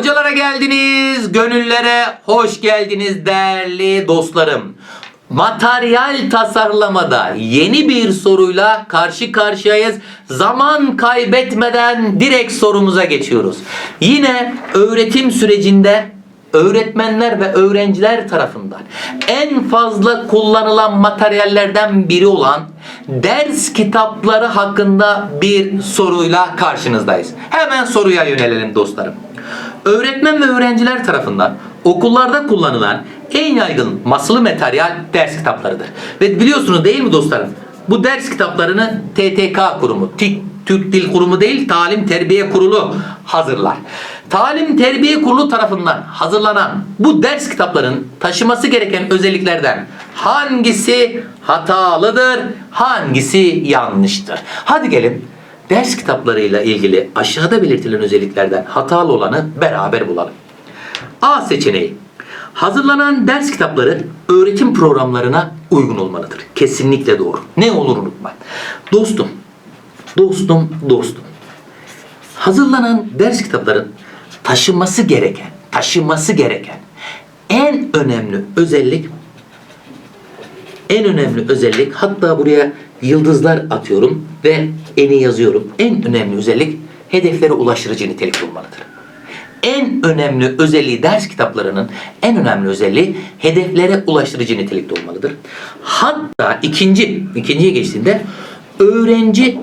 Hocalara geldiniz, gönüllere hoş geldiniz değerli dostlarım. Materyal tasarlamada yeni bir soruyla karşı karşıyayız. Zaman kaybetmeden direkt sorumuza geçiyoruz. Yine öğretim sürecinde öğretmenler ve öğrenciler tarafından en fazla kullanılan materyallerden biri olan ders kitapları hakkında bir soruyla karşınızdayız. Hemen soruya yönelelim dostlarım. Öğretmen ve öğrenciler tarafından okullarda kullanılan en yaygın masılı materyal ders kitaplarıdır. Ve biliyorsunuz değil mi dostlarım? Bu ders kitaplarını TTK kurumu, TİK, Türk Dil Kurumu değil, Talim Terbiye Kurulu hazırlar. Talim Terbiye Kurulu tarafından hazırlanan bu ders kitaplarının taşıması gereken özelliklerden hangisi hatalıdır, hangisi yanlıştır? Hadi gelin ders kitaplarıyla ilgili aşağıda belirtilen özelliklerden hatalı olanı beraber bulalım. A seçeneği. Hazırlanan ders kitapları öğretim programlarına uygun olmalıdır. Kesinlikle doğru. Ne olur unutma. Dostum, dostum, dostum. Hazırlanan ders kitapların taşınması gereken, taşınması gereken en önemli özellik en önemli özellik hatta buraya yıldızlar atıyorum ve eni yazıyorum. En önemli özellik hedeflere ulaştırıcı nitelik olmalıdır. En önemli özelliği ders kitaplarının en önemli özelliği hedeflere ulaştırıcı nitelikte olmalıdır. Hatta ikinci, ikinciye geçtiğinde öğrenci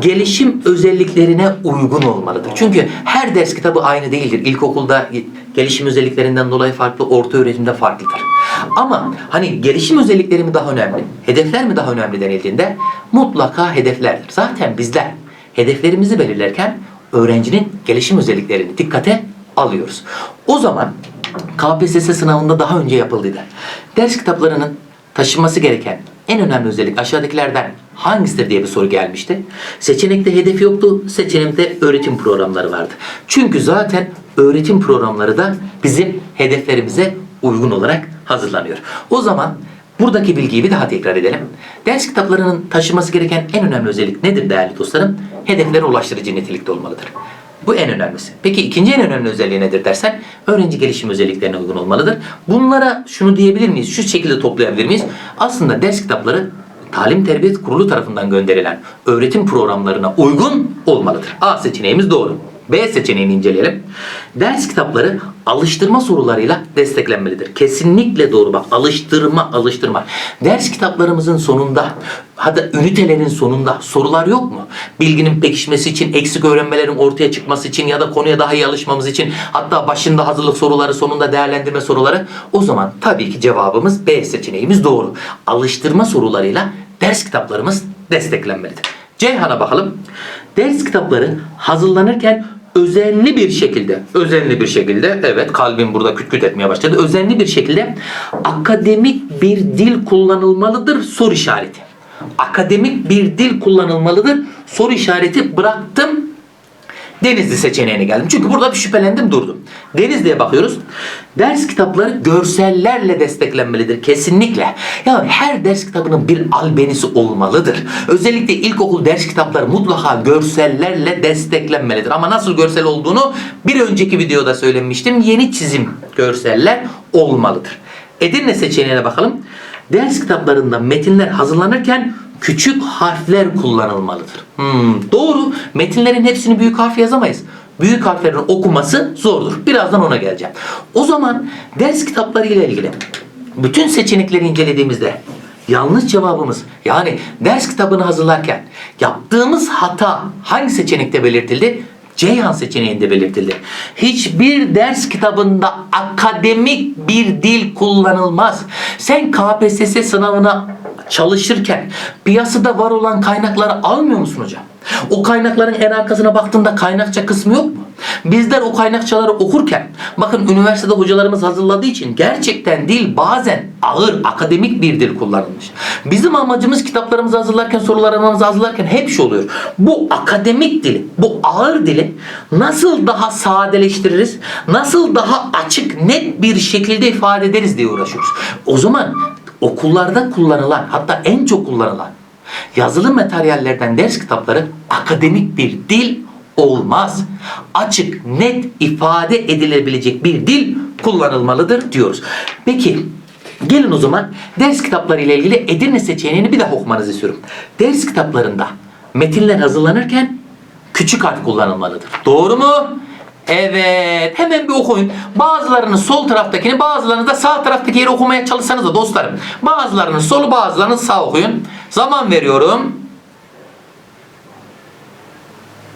gelişim özelliklerine uygun olmalıdır. Çünkü her ders kitabı aynı değildir. İlkokulda gelişim özelliklerinden dolayı farklı, orta öğretimde farklıdır. Ama hani gelişim özellikleri mi daha önemli, hedefler mi daha önemli denildiğinde mutlaka hedeflerdir. Zaten bizler hedeflerimizi belirlerken öğrencinin gelişim özelliklerini dikkate alıyoruz. O zaman KPSS sınavında daha önce yapıldıydı. Ders kitaplarının taşınması gereken en önemli özellik aşağıdakilerden hangisidir diye bir soru gelmişti. Seçenekte hedef yoktu, seçenekte öğretim programları vardı. Çünkü zaten öğretim programları da bizim hedeflerimize uygun olarak hazırlanıyor. O zaman buradaki bilgiyi bir daha tekrar edelim. Ders kitaplarının taşıması gereken en önemli özellik nedir değerli dostlarım? Hedeflere ulaştırıcı nitelikte olmalıdır. Bu en önemlisi. Peki ikinci en önemli özelliği nedir dersen öğrenci gelişim özelliklerine uygun olmalıdır. Bunlara şunu diyebilir miyiz? Şu şekilde toplayabilir miyiz? Aslında ders kitapları Talim Terbiye Kurulu tarafından gönderilen öğretim programlarına uygun olmalıdır. A seçeneğimiz doğru. B seçeneğini inceleyelim. Ders kitapları alıştırma sorularıyla desteklenmelidir. Kesinlikle doğru bak. Alıştırma, alıştırma. Ders kitaplarımızın sonunda, hatta ünitelerin sonunda sorular yok mu? Bilginin pekişmesi için, eksik öğrenmelerin ortaya çıkması için ya da konuya daha iyi alışmamız için hatta başında hazırlık soruları, sonunda değerlendirme soruları. O zaman tabii ki cevabımız B seçeneğimiz doğru. Alıştırma sorularıyla ders kitaplarımız desteklenmelidir. Ceyhan'a bakalım. Ders kitapları hazırlanırken özenli bir şekilde, özenli bir şekilde, evet kalbim burada küt küt etmeye başladı. Özenli bir şekilde akademik bir dil kullanılmalıdır soru işareti. Akademik bir dil kullanılmalıdır soru işareti bıraktım. Denizli seçeneğine geldim. Çünkü burada bir şüphelendim durdum. Denizli'ye bakıyoruz. Ders kitapları görsellerle desteklenmelidir. Kesinlikle. Yani her ders kitabının bir albenisi olmalıdır. Özellikle ilkokul ders kitapları mutlaka görsellerle desteklenmelidir. Ama nasıl görsel olduğunu bir önceki videoda söylemiştim. Yeni çizim görseller olmalıdır. Edirne seçeneğine bakalım. Ders kitaplarında metinler hazırlanırken küçük harfler kullanılmalıdır. Hmm, doğru. Metinlerin hepsini büyük harf yazamayız. Büyük harflerin okuması zordur. Birazdan ona geleceğim. O zaman ders kitapları ile ilgili bütün seçenekleri incelediğimizde yanlış cevabımız yani ders kitabını hazırlarken yaptığımız hata hangi seçenekte belirtildi? Ceyhan seçeneğinde belirtildi. Hiçbir ders kitabında akademik bir dil kullanılmaz. Sen KPSS sınavına çalışırken piyasada var olan kaynakları almıyor musun hocam? O kaynakların en arkasına baktığında kaynakça kısmı yok mu? Bizler o kaynakçaları okurken bakın üniversitede hocalarımız hazırladığı için gerçekten dil bazen ağır akademik bir dil kullanılmış. Bizim amacımız kitaplarımızı hazırlarken sorularımızı hazırlarken hep şu oluyor. Bu akademik dili, bu ağır dili nasıl daha sadeleştiririz? Nasıl daha açık, net bir şekilde ifade ederiz diye uğraşıyoruz. O zaman okullarda kullanılan hatta en çok kullanılan yazılı materyallerden ders kitapları akademik bir dil olmaz. Açık, net ifade edilebilecek bir dil kullanılmalıdır diyoruz. Peki gelin o zaman ders kitapları ile ilgili Edirne seçeneğini bir daha okumanızı istiyorum. Ders kitaplarında metinler hazırlanırken küçük harf kullanılmalıdır. Doğru mu? Evet. Hemen bir okuyun. Bazılarını sol taraftakini bazılarını da sağ taraftaki yeri okumaya çalışsanız da dostlarım. Bazılarını solu bazılarını sağ okuyun. Zaman veriyorum.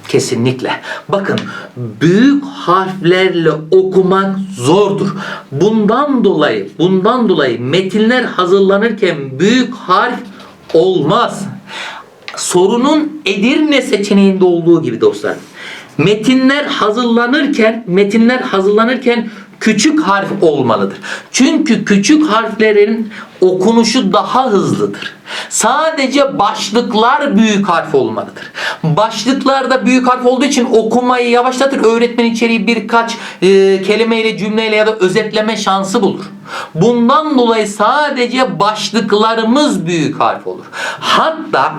Kesinlikle. Bakın büyük harflerle okumak zordur. Bundan dolayı, bundan dolayı metinler hazırlanırken büyük harf olmaz. Sorunun Edirne seçeneğinde olduğu gibi dostlar. Metinler hazırlanırken, metinler hazırlanırken küçük harf olmalıdır. Çünkü küçük harflerin okunuşu daha hızlıdır. Sadece başlıklar büyük harf olmalıdır. Başlıklarda büyük harf olduğu için okumayı yavaşlatır. Öğretmen içeriği birkaç e, kelimeyle, cümleyle ya da özetleme şansı bulur. Bundan dolayı sadece başlıklarımız büyük harf olur. Hatta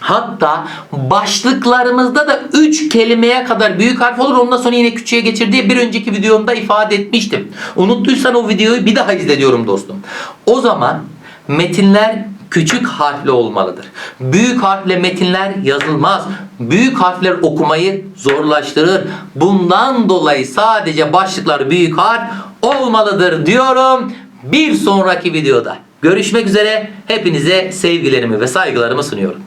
Hatta başlıklarımızda da 3 kelimeye kadar büyük harf olur. Ondan sonra yine küçüğe geçir diye bir önceki videomda ifade etmiştim. Unuttuysan o videoyu bir daha izle diyorum dostum. O zaman metinler küçük harfle olmalıdır. Büyük harfle metinler yazılmaz. Büyük harfler okumayı zorlaştırır. Bundan dolayı sadece başlıklar büyük harf olmalıdır diyorum. Bir sonraki videoda görüşmek üzere. Hepinize sevgilerimi ve saygılarımı sunuyorum.